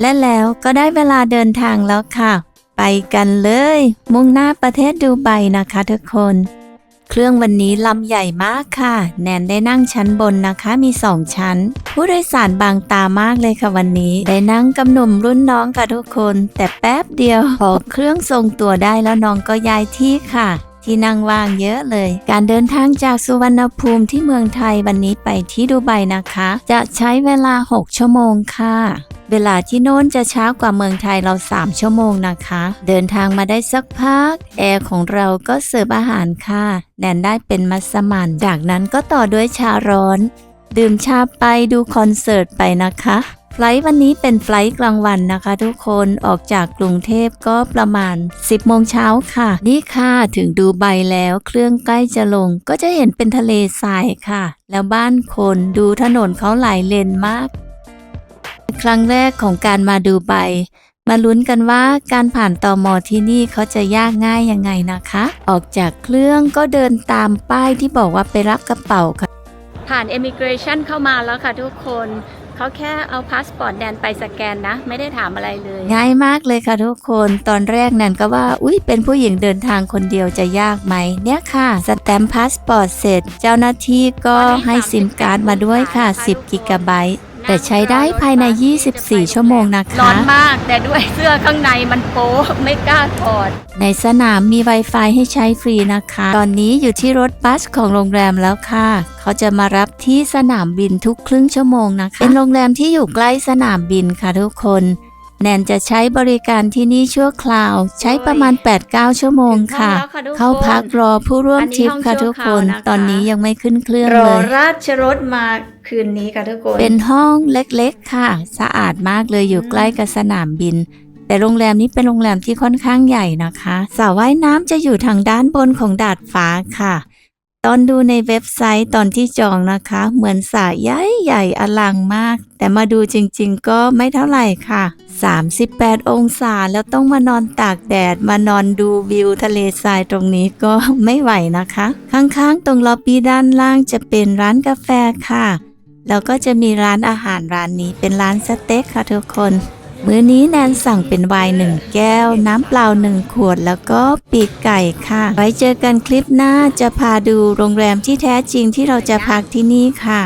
และแล้วก็ได้เวลาเดินทางแล้วค่ะ ไปกันเลย มุ่งหน้าประเทศดูไบนะคะทุกคน เครื่องวันนี้ลำใหญ่มากค่ะ แนนได้นั่งชั้นบนนะคะมีสองชั้น ผู้โดยสารบางตามากเลยค่ะวันนี้ ได้นั่งกับหนุ่มรุ่นน้องค่ะทุกคน แต่แป๊บเดียวพอเครื่องทรงตัวได้แล้วน้องก็ย้ายที่ค่ะที่นั่งว่างเยอะเลย การเดินทางจากสุวรรณภูมิที่เมืองไทยวันนี้ไปที่ดูไบนะคะ จะใช้เวลา 6 ชั่วโมงค่ะ เวลาที่โน้นจะช้ากว่าเมืองไทยเรา 3 ชั่วโมงนะคะ เดินทางมาได้สักพัก แอร์ของเราก็เสิร์ฟอาหารค่ะ แนนได้เป็นมัสมันจากนั้นก็ต่อด้วยชาร้อน ดื่มชาไปดูคอนเสิร์ตไปนะคะไฟล์วันนี้เป็นไฟล์กลางวันนะคะ ทุกคนออกจากกรุงเทพก็ประมาณ 10โมงเช้าค่ะ นี่ค่ะถึงดูไบแล้วเครื่องใกล้จะลง ก็จะเห็นเป็นทะเลทรายค่ะ แล้วบ้านคนดูถนนเขาหลายเลนมาก ครั้งแรกของการมาดูไบมาลุ้นกันว่าการผ่านตอมอที่นี่เขาจะยากง่ายยังไงนะคะ ออกจากเครื่องก็เดินตามป้ายที่บอกว่าไปรับกระเป๋าค่ะ ผ่าน Immigration เข้ามาแล้วค่ะทุกคนเขาแค่เอาพาสปอร์ตแดนไปสแกนนะ ไม่ได้ถามอะไรเลย ง่ายมากเลยค่ะทุกคนตอนแรกนั่นก็ว่า อุ๊ยเป็นผู้หญิงเดินทางคนเดียวจะยากไหมเนี่ยค่ะ สแตมป์พาสปอร์ตเสร็จ เจ้าหน้าที่ก็ให้ซิมการ์ดมาด้วยค่ะ 10 กิกะไบต์ แต่ใช้ได้ภายใน 24 ชั่วโมงนะคะ ร้อนมาก แต่ด้วยเสื้อข้างในมันโป๊ไม่กล้าถอด ในสนามมี Wi-Fi ให้ใช้ฟรีนะคะ ตอนนี้อยู่ที่รถบัสของโรงแรมแล้วค่ะ เขาจะมารับที่สนามบินทุกครึ่งชั่วโมงนะคะ เป็นโรงแรมที่อยู่ใกล้สนามบินค่ะทุกคน แนนจะใช้บริการที่นี่ชั่วคราว ใช้ประมาณ 8-9 ชั่วโมงค่ะ ถึงห้องแล้วค่ะทุกคนเข้าพักรอผู้ร่วมอันนี้ทริปค่ะห้องชั่ทุวกคคราวนนะคะ ตอนนี้ยังไม่ขึ้นเครื่องรเลอยราชรถมา คืนนี้ค่ะทุกคน เป็นห้องเล็กๆค่ะ สะอาดมากเลยอยู่ใกล้กับสนามบิน แต่โรงแรมนี้เป็นโรงแรมที่ค่อนข้างใหญ่นะคะสระว่ายน้ำจะอยู่ทางด้านบนของดาดฟ้าค่ะ ตอนดูในเว็บไซต์ตอนที่จองนะคะ เหมือนสระใหญ่ใหญ่อลังมาก แต่มาดูจริงๆ ก็ไม่เท่าไหร่ค่ะ 38 องศาแล้วต้องมานอนตากแดดมานอนดูวิวทะเลทรายตรงนี้ก็ไม่ไหวนะคะ ข้างๆ ตรงล็อบบี้ด้านล่างจะเป็นร้านกาแฟค่ะ แล้วก็จะมีร้านอาหารร้านนี้เป็นร้านสเต็กค่ะทุกคน มื้อนี้แนนสั่งเป็นไวน์หนึ่งแก้ว น้ำเปล่าหนึ่งขวด แล้วก็ปีกไก่ค่ะ ไว้เจอกันคลิปหน้าจะพาดูโรงแรมที่แท้จริงที่เราจะพักที่นี่ค่ะ